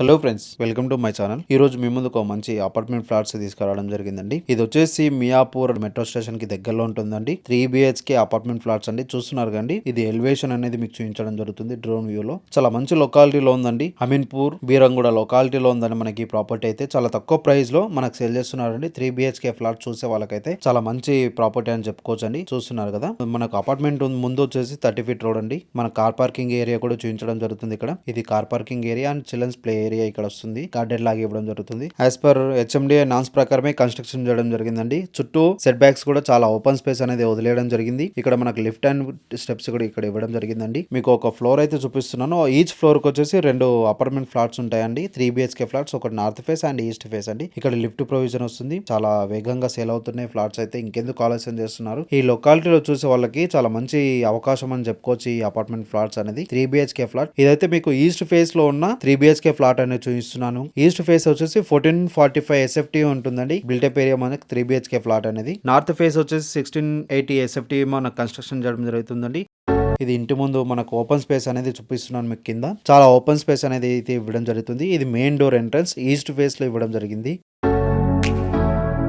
Hello friends welcome to my channel ఈ రోజు మీ ముందుకు ఒక మంచి అపార్ట్మెంట్ ఫ్లాట్స్ తీసుకురావడం జరిగిందండి. ఇది వచ్చేసి మియాపూర్ మెట్రో స్టేషన్కి దగ్గరలో ఉంటుందండి. త్రీ బిహెచ్కే అపార్ట్మెంట్ ఫ్లాట్స్ అండి. చూస్తున్నారు కండి ఇది ఎలివేషన్ అనేది మీకు చూపించడం జరుగుతుంది డ్రోన్ వ్యూ లో. చాలా మంచి లొకాలిటీలో ఉందండి. అమీన్పూర్ బీరంగూడ లొకాలిటీలో ఉందండి మనకి ప్రాపర్టీ అయితే చాలా తక్కువ ప్రైస్లో మనకు సేల్ చేస్తున్నారండి. త్రీ బిహెచ్కే ఫ్లాట్ చూసే వాళ్ళకైతే చాలా మంచి ప్రాపర్టీ అని చెప్పుకోవచ్చు అండి చూస్తున్నారు కదా? మనకు అపార్ట్మెంట్ ముందు వచ్చేసి థర్టీ ఫీట్ రోడ్ అండి. మన కార్ పార్కింగ్ ఏరియా కూడా చూపించడం జరుగుతుంది ఇక్కడ. ఇది car parking area and children's play area ఇక్కడ వస్తుంది. గార్డెన్ లాగా ఇవ్వడం జరుగుతుంది. యాజ్ పర్ హెచ్ఎండి నాన్స్ ప్రకారమే కన్స్ట్రక్షన్ చేయడం జరిగిందండి. చుట్టూ సెట్ బ్యాక్స్ కూడా చాలా ఓపెన్ స్పేస్ అనేది వదిలేయడం జరిగింది. ఇక్కడ మనకు లిఫ్ట్ అండ్ స్టెప్స్ కూడా ఇక్కడ ఇవ్వడం జరిగిందండి. మీకు ఒక ఫ్లోర్ అయితే చూపిస్తున్నాను. ఈచ్ ఫ్లోర్కి వచ్చేసి రెండు అపార్ట్మెంట్ ఫ్లాట్స్ ఉంటాయండి. త్రీ బిహెచ్కే ఫ్లాట్స్ ఒకటి north face and east face అండి. ఇక్కడ లిఫ్ట్ ప్రొవిజన్ వస్తుంది. చాలా వేగంగా సేల్ అవుతున్నాయి ఫ్లాట్స్ అయితే. ఇంకెందుకు ఆలస్యం చేస్తున్నారు? ఈ లొకాలిటీలో చూసే వాళ్ళకి చాలా మంచి అవకాశం అని చెప్పుకోవచ్చు ఈ అపార్ట్మెంట్ ఫ్లాట్స్ అనేది. త్రీ బిహెచ్కే ఫ్లాట్ ఇదైతే మీకు ఈస్ట్ ఫేస్లో ఉన్న త్రీ బిహెచ్కే ఫ్లాట్ అనేది చూపిస్తున్నాను. ఈస్ట్ ఫేస్ వచ్చేసి ఫోర్టీన్ ఫార్టీ ఫైవ్ ఎస్ఎఫ్టీ ఉంటుందండి. బిల్టప్ ఏరియా మనకి త్రీ బిహెచ్కే ఫ్లాట్ అనేది. నార్త్ ఫేస్ వచ్చేసి సిక్స్టీన్ ఎయిటీ ఎస్ఎఫ్టీ మన కన్స్ట్రక్షన్ చేయడం జరుగుతుందండి. ఇది ఇంటి ముందు మనకు ఓపెన్ స్పేస్ అనేది చూపిస్తున్నాను మీకు కింద. చాలా ఓపెన్ స్పేస్ అనేది అయితే ఇవ్వడం జరుగుతుంది. ఇది మెయిన్ డోర్ ఎంట్రన్స్ ఈస్ట్ ఫేస్లో ఇవ్వడం జరిగింది.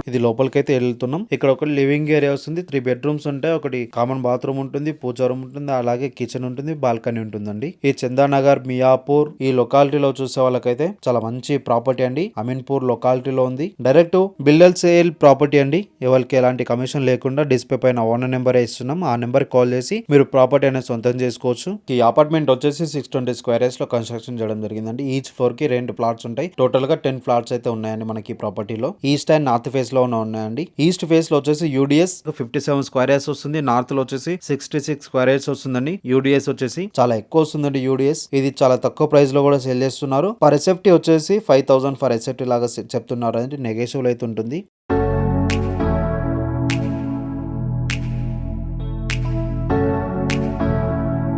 ఇది లోపలికైతే వెళ్తున్నాం. ఇక్కడ ఒక లివింగ్ ఏరియా వస్తుంది. త్రీ బెడ్రూమ్స్ ఉంటాయి. ఒకటి కామన్ బాత్రూమ్ ఉంటుంది పూజా రూమ్ ఉంటుంది అలాగే కిచెన్ ఉంటుంది బాల్కనీ ఉంటుందండి. ఈ చందానగర్ మియాపూర్ ఈ లొకాలిటీలో చూసే వాళ్ళకైతే చాలా మంచి ప్రాపర్టీ అండి. అమీన్పూర్ లొకాలిటీలో ఉంది. డైరెక్ట్ బిల్డర్ సేల్ ప్రాపర్టీ అండి. ఎవరికి ఎలాంటి కమిషన్ లేకుండా డిస్ప్లే పైన ఓనర్ నెంబర్ ఇస్తున్నాం. ఆ నెంబర్ కాల్ చేసి మీరు ప్రాపర్టీ అనేది సొంతం చేసుకోవచ్చు. ఈ అపార్ట్మెంట్ వచ్చేసి సిక్స్ ట్వంటీ స్క్వేర్లో కన్స్ట్రక్షన్ చేయడం జరిగిందండి. ఈచ్ ఫ్లోర్కి రెండు ప్లాట్స్ ఉంటాయి. టోటల్గా టెన్ ఫ్లాట్స్ అయితే ఉన్నాయండి మనకి ఈ ప్రాపర్టీలో. ఈస్ట్ అండ్ నార్త్ ఫేస్లో ఉన్న ఉన్నాయండి. ఈస్ట్ ఫేస్లో వచ్చేసి UDS fifty seven square yards వస్తుంది. నార్త్లో వచ్చేసి సిక్స్టీ సిక్స్ స్క్వేర్ యార్డ్స్ వస్తుందండి. యూడిఎస్ వచ్చేసి చాలా ఎక్కువ వస్తుందండి యూడిఎస్ ఇది చాలా తక్కువ ప్రైస్లో కూడా సేల్ చేస్తున్నారు. పర్ ఎస్ఎఫ్టీ వచ్చేసి ఫైవ్ థౌసండ్ ఫర్ ఎస్ఎఫ్టీ లాగా చెప్తున్నారు అంటే నెగేషియబుల్ అయితే ఉంటుంది.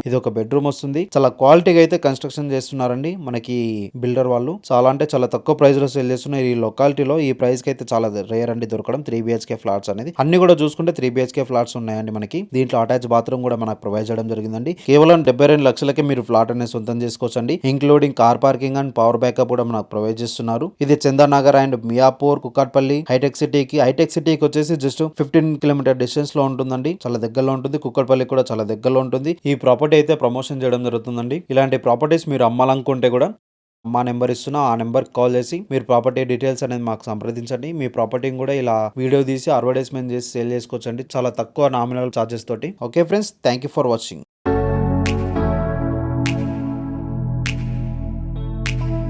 ఇది ఒక బెడ్రూమ్ వస్తుంది. చాలా క్వాలిటీగా అయితే కన్స్ట్రక్షన్ చేస్తున్నారండి మనకి బిల్డర్ వాళ్ళు. చాలా అంటే చాలా తక్కువ ప్రైస్లో సేల్ చేస్తున్నారు. ఈ లొకాలిటీలో ఈ ప్రైస్కి అయితే చాలా రేర్ అండి దొరకడం. త్రీ బిహెచ్కే ఫ్లాట్స్ అనేది. అన్ని కూడా చూసుకుంటే త్రీ బిహెచ్కే ఫ్లాట్స్ ఉన్నాయండి మనకి. దీంట్లో అటాచ్ బాత్రూమ్ కూడా మనకు ప్రొవైడ్ చేయడం జరిగిందండి. కేవలం డెబ్బై రెండు లక్షలకే మీరు ఫ్లాట్ అనేది సొంతం చేసుకోవచ్చండి. Including car parking and power backup కూడా మనకు ప్రొవైడ్ చేస్తున్నారు. ఇది చందానగర్ అండ్ మియాపూర్ కుక్కట్పల్లి హైటెక్ సిటీకి హైటెక్ సిటీకి వచ్చేసి జస్ట్ ఫిఫ్టీన్ కిలోమీటర్ డిస్టెన్స్లో ఉంటుందండి. చాలా దగ్గరలో ఉంటుంది. కుక్కట్పల్లి కూడా చాలా దగ్గరలో ఉంటుంది. ఈ ప్రాపర్టీ అయితే ప్రమోషన్ చేయడం జరుగుతుందండి. ఇలాంటి ప్రాపర్టీస్ మీరు అమ్మాలనుకుంటే కూడా మా నెంబర్ ఇస్తున్నా ఆ నెంబర్కి కాల్ చేసి మీరు ప్రాపర్టీ డీటెయిల్స్ అనేది మాకు సంప్రదించండి. మీ ప్రాపర్టీని కూడా ఇలా వీడియో తీసి అడ్వర్టైజ్మెంట్ చేసి సేల్ చేసుకోవచ్చండి. చాలా తక్కువ నామినల్ ఛార్జెస్ తోటి. Okay friends thank you for watching.